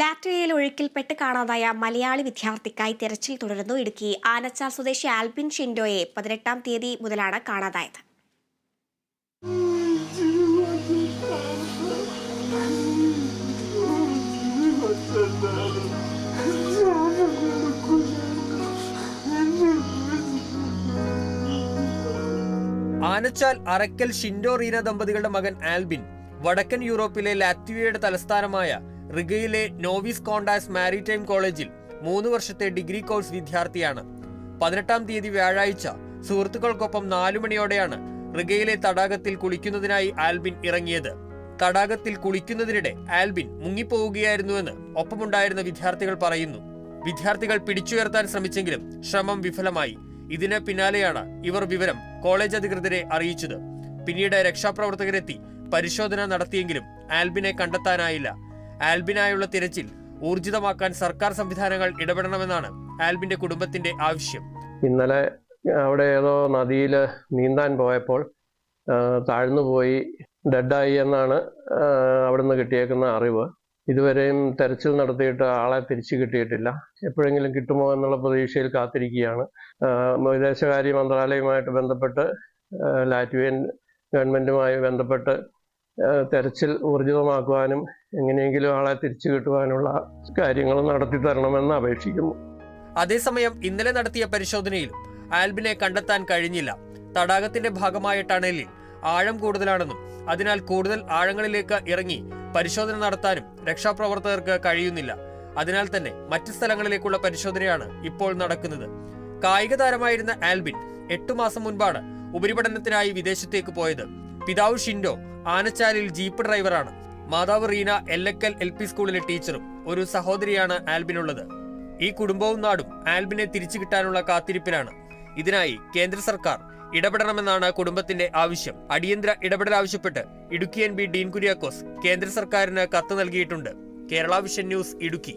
ലാറ്റ്വിയയിൽ ഒഴുക്കിൽപ്പെട്ട് കാണാതായ മലയാളി വിദ്യാർത്ഥിക്കായി തിരച്ചിൽ തുടരുന്നു ഇടുക്കി. ആനച്ചാൽ സ്വദേശി ആൽബിൻ ഷിൻഡോയെ പതിനെട്ടാം തീയതി മുതലാണ് കാണാതായത്. ആനച്ചാൽ അറക്കൽ ഷിൻഡോ റീന ദമ്പതികളുടെ മകൻ ആൽബിൻ വടക്കൻ യൂറോപ്പിലെ ലാത്വിയയുടെ തലസ്ഥാനമായ റിഗയിലെ നോവിസ് കോണ്ടാസ് മാരിടൈം കോളേജിൽ മൂന്ന് വർഷത്തെ ഡിഗ്രി കോഴ്സ് വിദ്യാർത്ഥിയാണ്. പതിനെട്ടാം തീയതി വ്യാഴാഴ്ച സുഹൃത്തുക്കൾക്കൊപ്പം നാലു മണിയോടെയാണ് റിഗയിലെ തടാകത്തിൽ കുളിക്കുന്നതിനായി ആൽബിൻ ഇറങ്ങിയത്. തടാകത്തിൽ കുളിക്കുന്നതിനിടെ ആൽബിൻ മുങ്ങിപ്പോവുകയായിരുന്നുവെന്ന് ഒപ്പമുണ്ടായിരുന്ന വിദ്യാർത്ഥികൾ പറയുന്നു. വിദ്യാർത്ഥികൾ പിടിച്ചുയർത്താൻ ശ്രമിച്ചെങ്കിലും ശ്രമം വിഫലമായി. ഇതിന് പിന്നാലെയാണ് ഇവർ വിവരം കോളേജ് അധികൃതരെ അറിയിച്ചത്. പിന്നീട് രക്ഷാപ്രവർത്തകരെത്തി പരിശോധന നടത്തിയെങ്കിലും ആൽബിനെ കണ്ടെത്താനായില്ല. ആൽബിനായുള്ള തിരച്ചിൽ ഊർജിതമാക്കാൻ സർക്കാർ സംവിധാനങ്ങൾ ഇടപെടണമെന്നാണ് ആൽബിന്റെ കുടുംബത്തിന്റെ ആവശ്യം. ഇന്നലെ അവിടെ ഏതോ നദിയിൽ നീന്താൻ പോയപ്പോൾ താഴ്ന്നു പോയി ഡെഡായി എന്നാണ് അവിടുന്ന് കിട്ടിയേക്കുന്ന അറിവ്. ഇതുവരെയും തെരച്ചിൽ നടത്തിയിട്ട് ആളെ തിരിച്ചു കിട്ടിയിട്ടില്ല. എപ്പോഴെങ്കിലും കിട്ടുമോ എന്നുള്ള പ്രതീക്ഷയിൽ കാത്തിരിക്കുകയാണ്. വിദേശകാര്യ മന്ത്രാലയവുമായിട്ട് ബന്ധപ്പെട്ട് ലാറ്റ്വിയൻ ഗവൺമെന്റുമായി ബന്ധപ്പെട്ട് തെരച്ചിൽ ഊർജിതമാക്കുവാനും എങ്ങനെയെങ്കിലും ആളെ തിരിച്ചു കിട്ടുവാനുള്ള കാര്യങ്ങൾ നടത്തി തരണമെന്ന് അപേക്ഷിക്കുന്നു. അതേസമയം ഇന്നലെ നടത്തിയ പരിശോധനയിൽ ആൽബിനെ കണ്ടെത്താൻ കഴിഞ്ഞില്ല. തടാകത്തിന്റെ ഭാഗമായ ടണലിൽ ആഴം കൂടുതലാണെന്നും അതിനാൽ കൂടുതൽ ആഴങ്ങളിലേക്ക് ഇറങ്ങി പരിശോധന നടത്താനും രക്ഷാപ്രവർത്തകർക്ക് കഴിയുന്നില്ല. അതിനാൽ തന്നെ മറ്റ് സ്ഥലങ്ങളിലേക്കുള്ള പരിശോധനയാണ് ഇപ്പോൾ നടക്കുന്നത്. കായിക താരമായിരുന്ന ആൽബിൻ എട്ടു മാസം മുൻപാണ് ഉപരിപഠനത്തിനായി വിദേശത്തേക്ക് പോയത്. പിതാവ് ഷിൻഡോ ആനച്ചാലിൽ ജീപ്പ് ഡ്രൈവറാണ്. മാതാവ് റീന എല്ലക്കൽ എൽ പി സ്കൂളിലെ ടീച്ചറും ഒരു സഹോദരിയാണ് ആൽബിനുള്ളത്. ഈ കുടുംബവും നാടും ആൽബിനെ തിരിച്ചു കിട്ടാനുള്ള കാത്തിരിപ്പിലാണ് ഇതിനായി കേന്ദ്ര സർക്കാർ ഇടപെടണമെന്നാണ് കുടുംബത്തിന്റെ ആവശ്യം. അടിയന്തര ഇടപെടൽ ആവശ്യപ്പെട്ട് ഇടുക്കി എൻ ബി ഡീൻ കുര്യാക്കോസ് കേന്ദ്ര സർക്കാരിന് കത്ത് നൽകിയിട്ടുണ്ട്. Kerala vision news Idukki.